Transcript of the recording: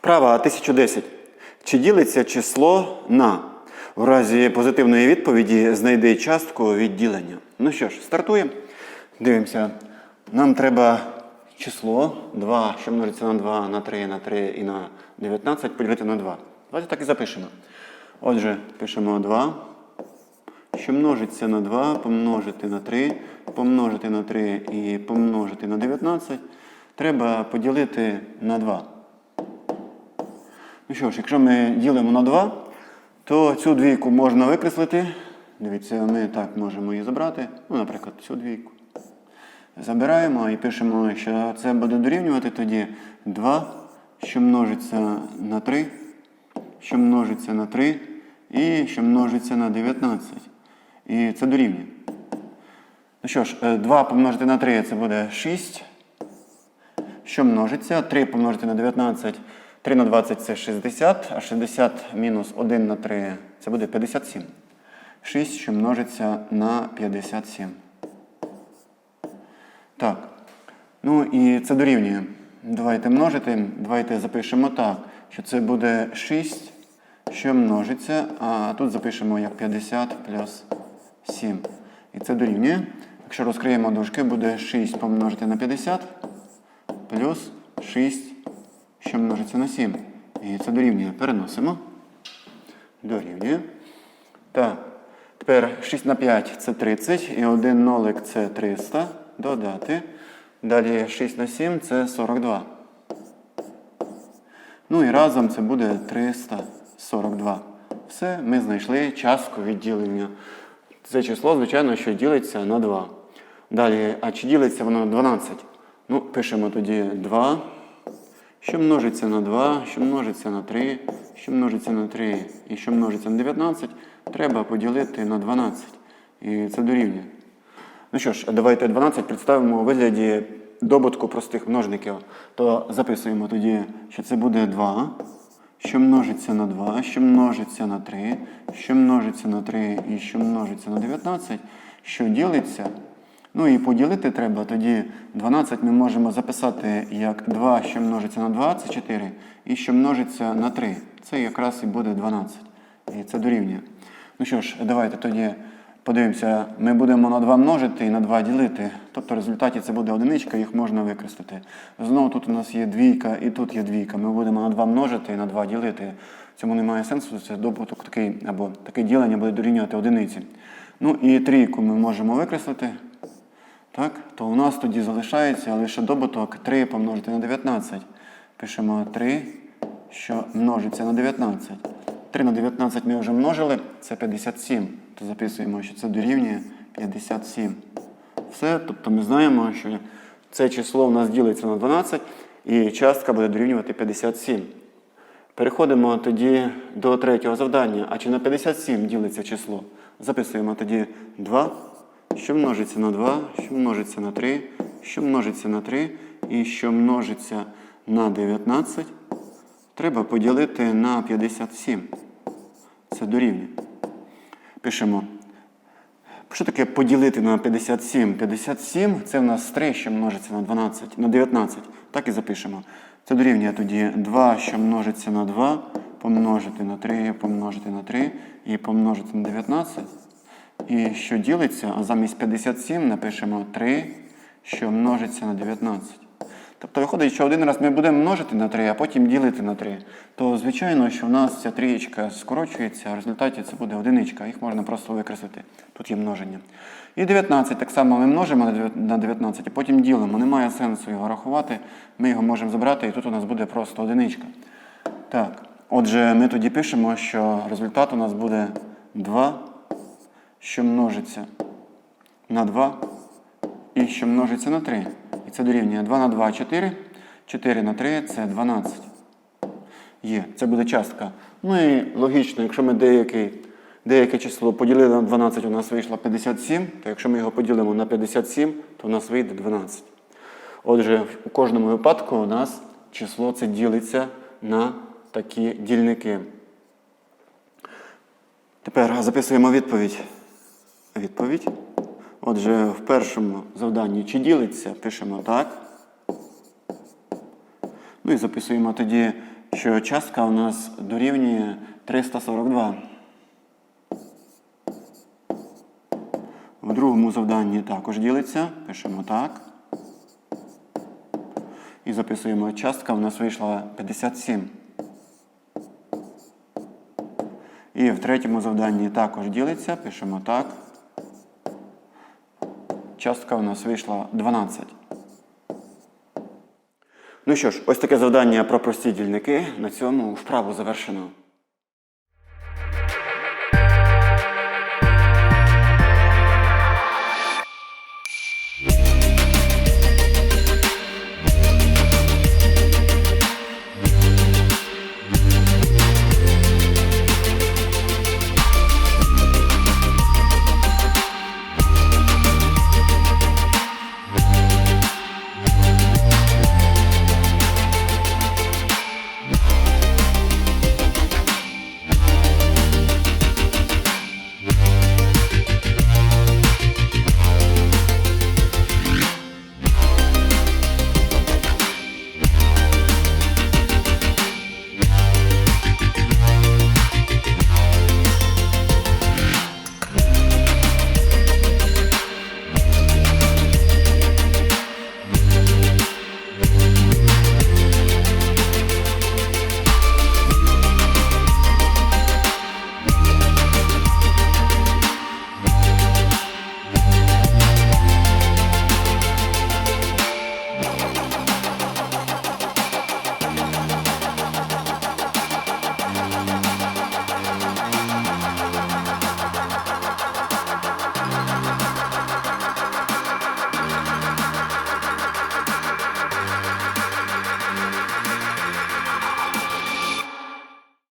Вправа 1010. Чи ділиться число на? У разі позитивної відповіді знайди частку відділення. Ну що ж, стартуємо. Дивимося. Нам треба число 2, що множиться на 2, на 3, на 3 і на 19 поділити на 2. Давайте так і запишемо. Отже, пишемо 2, що множиться на 2, помножити на 3, помножити на 3 і помножити на 19. Треба поділити на 2. Ну що ж, якщо ми ділимо на 2, то цю двійку можна викреслити. Дивіться, ми так можемо її забрати. Ну, наприклад, цю двійку. Забираємо і пишемо, що це буде дорівнювати тоді 2, що множиться на 3, що множиться на 3 і що множиться на 19. І це дорівнює. Ну що ж, 2 помножити на 3 це буде 6. Що множиться? 3 помножити на 19. 3 на 20 це 60, а 60 мінус 1 на 3 це буде 57. 6, що множиться на 57. Так. Ну і це дорівнює. Давайте множити. Давайте запишемо так, що це буде 6, що множиться, а тут запишемо як 50 плюс 7. І це дорівнює. Якщо розкриємо дужки, буде 6 помножити на 50 плюс 6, що множиться на 7. І це дорівнює. Переносимо. Дорівнює. Так. Тепер 6 на 5 це 30, і 1 нолик це 300. Додати. Далі 6 на 7 це 42. Ну і разом це буде 342. Все, ми знайшли частку відділення. Це число, звичайно, що ділиться на 2. Далі, а чи ділиться воно на 12? Ну, пишемо тоді 2, що множиться на 2, що множиться на 3, що множиться на 3 і що множиться на 19, треба поділити на 12. І це дорівнює. Ну що ж, давайте 12 представимо у вигляді добутку простих множників. То записуємо тоді, що це буде 2, що множиться на 2, що множиться на 3, що множиться на 3 і що множиться на 19, що ділиться. Ну і поділити треба, тоді 12 ми можемо записати як 2, що множиться на 2, це 4, і що множиться на 3. Це якраз і буде 12. І це дорівнює. Ну що ж, давайте тоді подивимося, ми будемо на 2 множити і на 2 ділити. Тобто в результаті це буде одиничка, їх можна використати. Знову тут у нас є двійка і тут є двійка. Ми будемо на 2 множити і на 2 ділити. Цьому немає сенсу, це добуток такий, або таке ділення буде дорівнювати одиниці. Ну і трійку ми можемо викреслити. Так, то у нас тоді залишається лише добуток 3 помножити на 19. Пишемо 3, що множиться на 19. 3 на 19 ми вже множили, це 57. То записуємо, що це дорівнює 57. Все, тобто ми знаємо, що це число у нас ділиться на 12 і частка буде дорівнювати 57. Переходимо тоді до третього завдання. А чи на 57 ділиться число? Записуємо тоді 2, що множиться на 2, що множиться на 3, що множиться на 3 і що множиться на 19. Треба поділити на 57. Це дорівнює. Пишемо. Що таке поділити на 57? 57 це в нас 3, що множиться на 12, на 19. Так і запишемо. Це дорівнює тоді 2, що множиться на 2, помножити на 3, помножити на 3 і помножити на 19. І що ділиться, а замість 57 напишемо 3, що множиться на 19. Тобто виходить, що один раз ми будемо множити на 3, а потім ділити на 3. То звичайно, що в нас ця трієчка скорочується, а в результаті це буде одиничка. Їх можна просто викреслити. Тут є множення. І 19 так само ми множимо на 19, а потім ділимо. Немає сенсу його рахувати. Ми його можемо забрати, і тут у нас буде просто одиничка. Так, отже, ми тоді пишемо, що результат у нас буде 2, що множиться на 2 і що множиться на 3. І це дорівнює 2 на 2 4. 4 на 3 це 12. Є, це буде частка. Ну і логічно, якщо ми деякий, деяке число поділили на 12, у нас вийшло 57, то якщо ми його поділимо на 57, то у нас вийде 12. Отже, у кожному випадку у нас число це ділиться на такі дільники. Тепер записуємо відповідь. Відповідь. Отже, в першому завданні чи ділиться, пишемо так. Ну і записуємо тоді, що частка у нас дорівнює 342. В другому завданні також ділиться. Пишемо так. І записуємо, частка у нас вийшла 57. І в третьому завданні також ділиться. Пишемо так. Частка у нас вийшла 12. Ну що ж, ось таке завдання про прості дільники. На цьому вправу завершено.